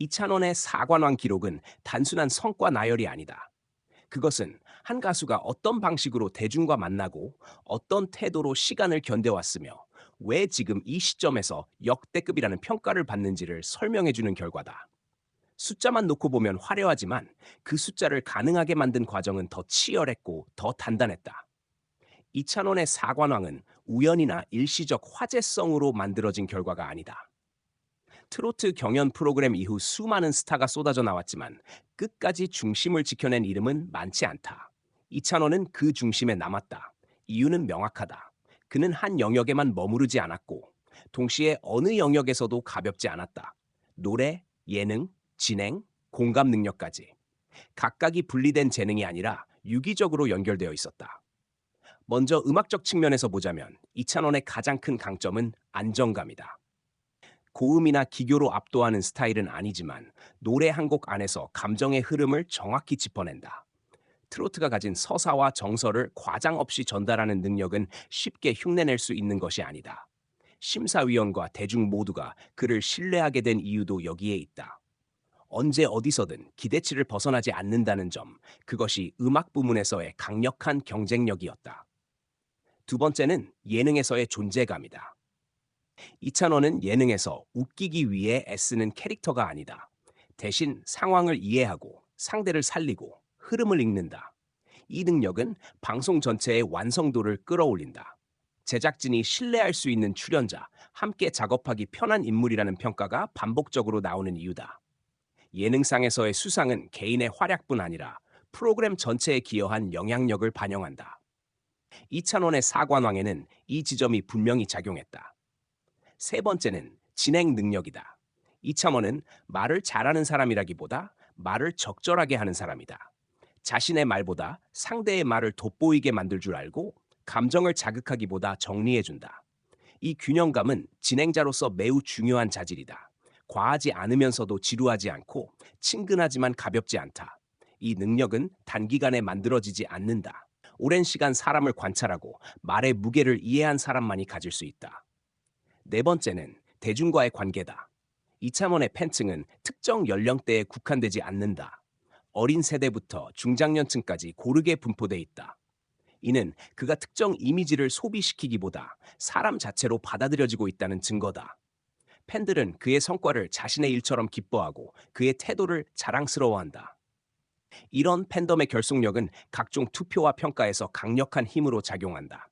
이찬원의 사관왕 기록은 단순한 성과 나열이 아니다. 그것은 한 가수가 어떤 방식으로 대중과 만나고 어떤 태도로 시간을 견뎌왔으며 왜 지금 이 시점에서 역대급이라는 평가를 받는지를 설명해주는 결과다. 숫자만 놓고 보면 화려하지만 그 숫자를 가능하게 만든 과정은 더 치열했고 더 단단했다. 이찬원의 사관왕은 우연이나 일시적 화제성으로 만들어진 결과가 아니다. 트로트 경연 프로그램 이후 수많은 스타가 쏟아져 나왔지만 끝까지 중심을 지켜낸 이름은 많지 않다. 이찬원은 그 중심에 남았다. 이유는 명확하다. 그는 한 영역에만 머무르지 않았고 동시에 어느 영역에서도 가볍지 않았다. 노래, 예능, 진행, 공감 능력까지. 각각이 분리된 재능이 아니라 유기적으로 연결되어 있었다. 먼저 음악적 측면에서 보자면 이찬원의 가장 큰 강점은 안정감이다. 고음이나 기교로 압도하는 스타일은 아니지만 노래 한 곡 안에서 감정의 흐름을 정확히 짚어낸다. 트로트가 가진 서사와 정서를 과장 없이 전달하는 능력은 쉽게 흉내낼 수 있는 것이 아니다. 심사위원과 대중 모두가 그를 신뢰하게 된 이유도 여기에 있다. 언제 어디서든 기대치를 벗어나지 않는다는 점, 그것이 음악 부문에서의 강력한 경쟁력이었다. 두 번째는 예능에서의 존재감이다. 이찬원은 예능에서 웃기기 위해 애쓰는 캐릭터가 아니다. 대신 상황을 이해하고 상대를 살리고 흐름을 읽는다. 이 능력은 방송 전체의 완성도를 끌어올린다. 제작진이 신뢰할 수 있는 출연자, 함께 작업하기 편한 인물이라는 평가가 반복적으로 나오는 이유다. 예능상에서의 수상은 개인의 활약뿐 아니라 프로그램 전체에 기여한 영향력을 반영한다. 이찬원의 사관왕에는 이 지점이 분명히 작용했다. 세 번째는 진행 능력이다. 이창원은 말을 잘하는 사람이라기보다 말을 적절하게 하는 사람이다. 자신의 말보다 상대의 말을 돋보이게 만들 줄 알고 감정을 자극하기보다 정리해준다. 이 균형감은 진행자로서 매우 중요한 자질이다. 과하지 않으면서도 지루하지 않고 친근하지만 가볍지 않다. 이 능력은 단기간에 만들어지지 않는다. 오랜 시간 사람을 관찰하고 말의 무게를 이해한 사람만이 가질 수 있다. 네 번째는 대중과의 관계다. 이창원의 팬층은 특정 연령대에 국한되지 않는다. 어린 세대부터 중장년층까지 고르게 분포돼 있다. 이는 그가 특정 이미지를 소비시키기보다 사람 자체로 받아들여지고 있다는 증거다. 팬들은 그의 성과를 자신의 일처럼 기뻐하고 그의 태도를 자랑스러워한다. 이런 팬덤의 결속력은 각종 투표와 평가에서 강력한 힘으로 작용한다.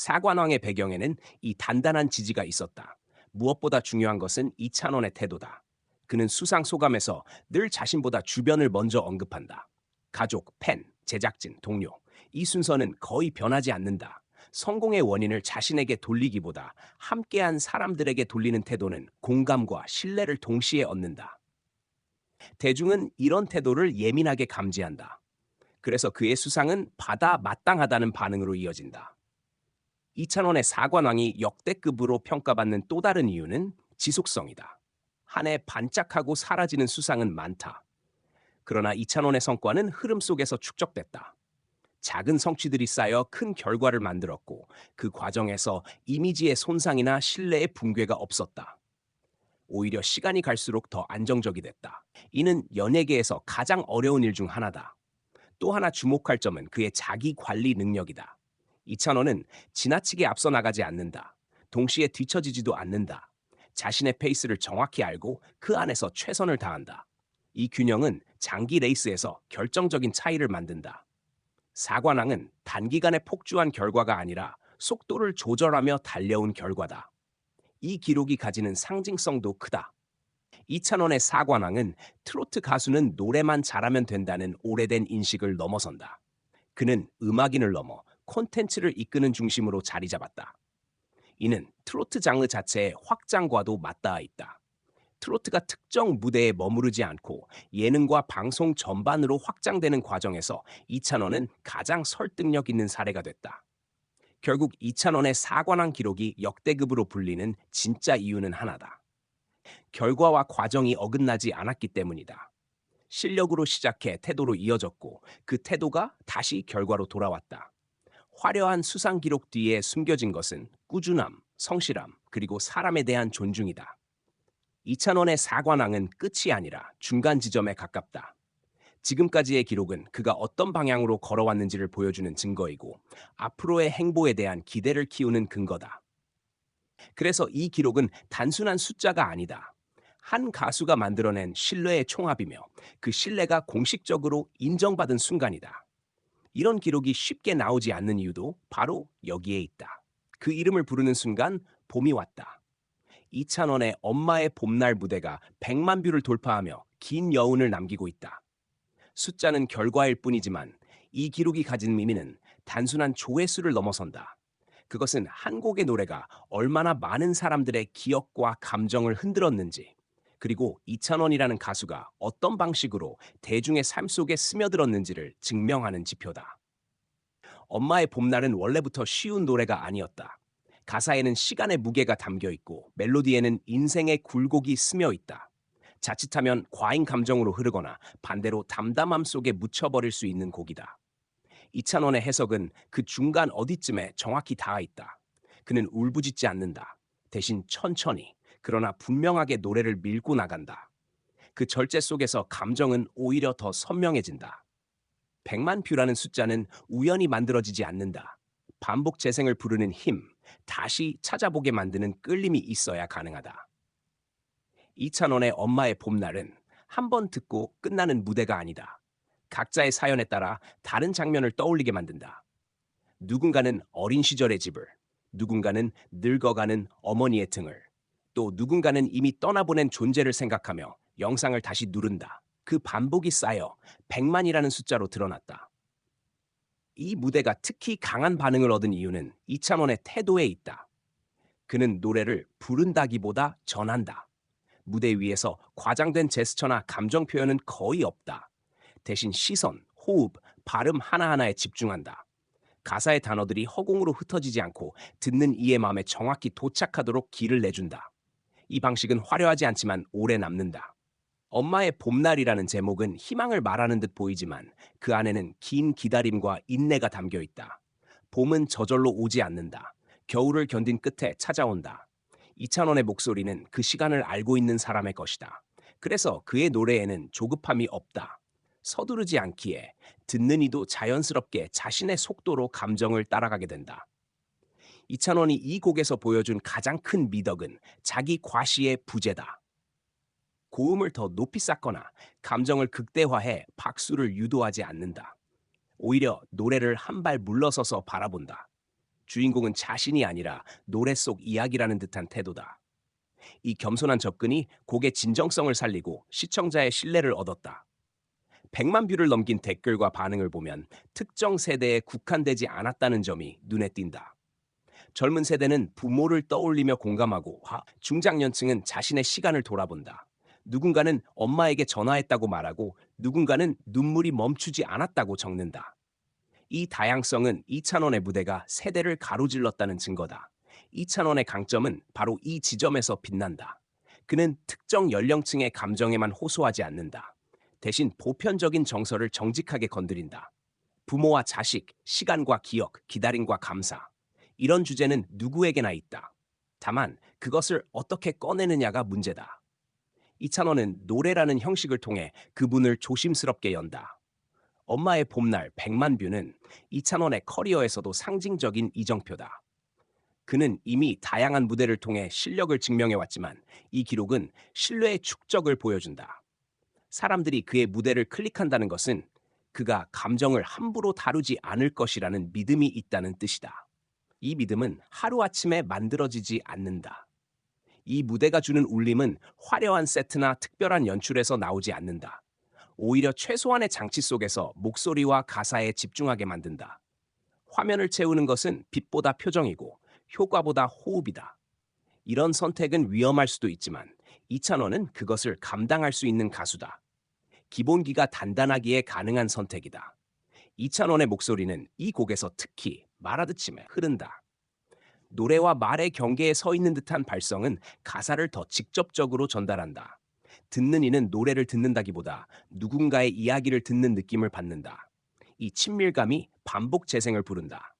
사관왕의 배경에는 이 단단한 지지가 있었다. 무엇보다 중요한 것은 이찬원의 태도다. 그는 수상 소감에서 늘 자신보다 주변을 먼저 언급한다. 가족, 팬, 제작진, 동료. 이 순서는 거의 변하지 않는다. 성공의 원인을 자신에게 돌리기보다 함께한 사람들에게 돌리는 태도는 공감과 신뢰를 동시에 얻는다. 대중은 이런 태도를 예민하게 감지한다. 그래서 그의 수상은 받아 마땅하다는 반응으로 이어진다. 이찬원의 사관왕이 역대급으로 평가받는 또 다른 이유는 지속성이다. 한 해 반짝하고 사라지는 수상은 많다. 그러나 이찬원의 성과는 흐름 속에서 축적됐다. 작은 성취들이 쌓여 큰 결과를 만들었고 그 과정에서 이미지의 손상이나 신뢰의 붕괴가 없었다. 오히려 시간이 갈수록 더 안정적이 됐다. 이는 연예계에서 가장 어려운 일 중 하나다. 또 하나 주목할 점은 그의 자기 관리 능력이다. 이찬원은 지나치게 앞서 나가지 않는다. 동시에 뒤처지지도 않는다. 자신의 페이스를 정확히 알고 그 안에서 최선을 다한다. 이 균형은 장기 레이스에서 결정적인 차이를 만든다. 사관왕은 단기간에 폭주한 결과가 아니라 속도를 조절하며 달려온 결과다. 이 기록이 가지는 상징성도 크다. 이찬원의 사관왕은 트로트 가수는 노래만 잘하면 된다는 오래된 인식을 넘어선다. 그는 음악인을 넘어 콘텐츠를 이끄는 중심으로 자리 잡았다. 이는 트로트 장르 자체의 확장과도 맞닿아 있다. 트로트가 특정 무대에 머무르지 않고 예능과 방송 전반으로 확장되는 과정에서 이찬원은 가장 설득력 있는 사례가 됐다. 결국 이찬원의 사관왕 기록이 역대급으로 불리는 진짜 이유는 하나다. 결과와 과정이 어긋나지 않았기 때문이다. 실력으로 시작해 태도로 이어졌고 그 태도가 다시 결과로 돌아왔다. 화려한 수상 기록 뒤에 숨겨진 것은 꾸준함, 성실함, 그리고 사람에 대한 존중이다. 이찬원의 사관왕은 끝이 아니라 중간 지점에 가깝다. 지금까지의 기록은 그가 어떤 방향으로 걸어왔는지를 보여주는 증거이고 앞으로의 행보에 대한 기대를 키우는 근거다. 그래서 이 기록은 단순한 숫자가 아니다. 한 가수가 만들어낸 신뢰의 총합이며 그 신뢰가 공식적으로 인정받은 순간이다. 이런 기록이 쉽게 나오지 않는 이유도 바로 여기에 있다. 그 이름을 부르는 순간 봄이 왔다. 이찬원의 엄마의 봄날 무대가 100만 뷰를 돌파하며 긴 여운을 남기고 있다. 숫자는 결과일 뿐이지만 이 기록이 가진 의미는 단순한 조회수를 넘어선다. 그것은 한 곡의 노래가 얼마나 많은 사람들의 기억과 감정을 흔들었는지, 그리고 이찬원이라는 가수가 어떤 방식으로 대중의 삶 속에 스며들었는지를 증명하는 지표다. 엄마의 봄날은 원래부터 쉬운 노래가 아니었다. 가사에는 시간의 무게가 담겨 있고 멜로디에는 인생의 굴곡이 스며 있다. 자칫하면 과잉 감정으로 흐르거나 반대로 담담함 속에 묻혀버릴 수 있는 곡이다. 이찬원의 해석은 그 중간 어디쯤에 정확히 닿아 있다. 그는 울부짖지 않는다. 대신 천천히, 그러나 분명하게 노래를 밀고 나간다. 그 절제 속에서 감정은 오히려 더 선명해진다. 100만 뷰라는 숫자는 우연히 만들어지지 않는다. 반복 재생을 부르는 힘, 다시 찾아보게 만드는 끌림이 있어야 가능하다. 이찬원의 엄마의 봄날은 한 번 듣고 끝나는 무대가 아니다. 각자의 사연에 따라 다른 장면을 떠올리게 만든다. 누군가는 어린 시절의 집을, 누군가는 늙어가는 어머니의 등을, 또 누군가는 이미 떠나보낸 존재를 생각하며 영상을 다시 누른다. 그 반복이 쌓여 100만이라는 숫자로 드러났다. 이 무대가 특히 강한 반응을 얻은 이유는 이찬원의 태도에 있다. 그는 노래를 부른다기보다 전한다. 무대 위에서 과장된 제스처나 감정 표현은 거의 없다. 대신 시선, 호흡, 발음 하나하나에 집중한다. 가사의 단어들이 허공으로 흩어지지 않고 듣는 이의 마음에 정확히 도착하도록 길을 내준다. 이 방식은 화려하지 않지만 오래 남는다. 엄마의 봄날이라는 제목은 희망을 말하는 듯 보이지만 그 안에는 긴 기다림과 인내가 담겨 있다. 봄은 저절로 오지 않는다. 겨울을 견딘 끝에 찾아온다. 이찬원의 목소리는 그 시간을 알고 있는 사람의 것이다. 그래서 그의 노래에는 조급함이 없다. 서두르지 않기에 듣는 이도 자연스럽게 자신의 속도로 감정을 따라가게 된다. 이찬원이 이 곡에서 보여준 가장 큰 미덕은 자기 과시의 부재다. 고음을 더 높이 쌓거나 감정을 극대화해 박수를 유도하지 않는다. 오히려 노래를 한 발 물러서서 바라본다. 주인공은 자신이 아니라 노래 속 이야기라는 듯한 태도다. 이 겸손한 접근이 곡의 진정성을 살리고 시청자의 신뢰를 얻었다. 100만 뷰를 넘긴 댓글과 반응을 보면 특정 세대에 국한되지 않았다는 점이 눈에 띈다. 젊은 세대는 부모를 떠올리며 공감하고 중장년층은 자신의 시간을 돌아본다. 누군가는 엄마에게 전화했다고 말하고 누군가는 눈물이 멈추지 않았다고 적는다. 이 다양성은 이찬원의 무대가 세대를 가로질렀다는 증거다. 이찬원의 강점은 바로 이 지점에서 빛난다. 그는 특정 연령층의 감정에만 호소하지 않는다. 대신 보편적인 정서를 정직하게 건드린다. 부모와 자식, 시간과 기억, 기다림과 감사. 이런 주제는 누구에게나 있다. 다만 그것을 어떻게 꺼내느냐가 문제다. 이찬원은 노래라는 형식을 통해 그분을 조심스럽게 연다. 엄마의 봄날 100만 뷰는 이찬원의 커리어에서도 상징적인 이정표다. 그는 이미 다양한 무대를 통해 실력을 증명해왔지만 이 기록은 신뢰의 축적을 보여준다. 사람들이 그의 무대를 클릭한다는 것은 그가 감정을 함부로 다루지 않을 것이라는 믿음이 있다는 뜻이다. 이 믿음은 하루아침에 만들어지지 않는다. 이 무대가 주는 울림은 화려한 세트나 특별한 연출에서 나오지 않는다. 오히려 최소한의 장치 속에서 목소리와 가사에 집중하게 만든다. 화면을 채우는 것은 빛보다 표정이고 효과보다 호흡이다. 이런 선택은 위험할 수도 있지만 이찬원은 그것을 감당할 수 있는 가수다. 기본기가 단단하기에 가능한 선택이다. 이찬원의 목소리는 이 곡에서 특히 말하듯이 흐른다. 노래와 말의 경계에 서 있는 듯한 발성은 가사를 더 직접적으로 전달한다. 듣는 이는 노래를 듣는다기보다 누군가의 이야기를 듣는 느낌을 받는다. 이 친밀감이 반복 재생을 부른다.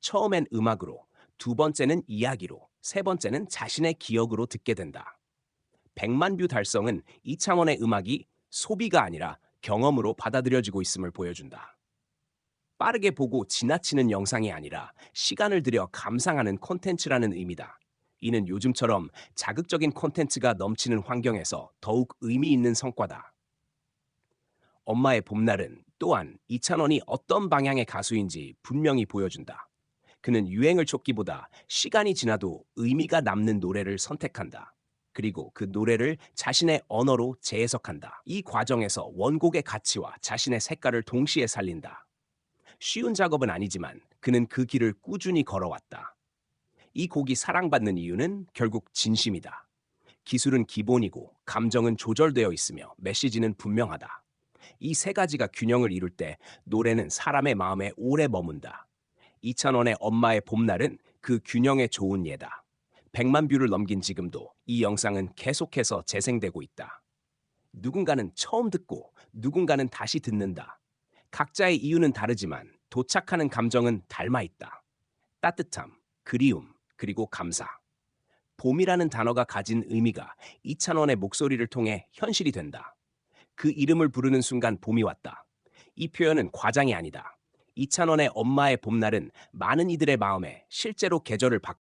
처음엔 음악으로, 두 번째는 이야기로, 세 번째는 자신의 기억으로 듣게 된다. 100만 뷰 달성은 이창원의 음악이 소비가 아니라 경험으로 받아들여지고 있음을 보여준다. 빠르게 보고 지나치는 영상이 아니라 시간을 들여 감상하는 콘텐츠라는 의미다. 이는 요즘처럼 자극적인 콘텐츠가 넘치는 환경에서 더욱 의미 있는 성과다. 엄마의 봄날은 또한 이찬원이 어떤 방향의 가수인지 분명히 보여준다. 그는 유행을 쫓기보다 시간이 지나도 의미가 남는 노래를 선택한다. 그리고 그 노래를 자신의 언어로 재해석한다. 이 과정에서 원곡의 가치와 자신의 색깔을 동시에 살린다. 쉬운 작업은 아니지만 그는 그 길을 꾸준히 걸어왔다. 이 곡이 사랑받는 이유는 결국 진심이다. 기술은 기본이고 감정은 조절되어 있으며 메시지는 분명하다. 이 세 가지가 균형을 이룰 때 노래는 사람의 마음에 오래 머문다. 이찬원의 엄마의 봄날은 그 균형에 좋은 예다. 100만 뷰를 넘긴 지금도 이 영상은 계속해서 재생되고 있다. 누군가는 처음 듣고 누군가는 다시 듣는다. 각자의 이유는 다르지만 도착하는 감정은 닮아 있다. 따뜻함, 그리움, 그리고 감사. 봄이라는 단어가 가진 의미가 이찬원의 목소리를 통해 현실이 된다. 그 이름을 부르는 순간 봄이 왔다. 이 표현은 과장이 아니다. 이찬원의 엄마의 봄날은 많은 이들의 마음에 실제로 계절을 바꾼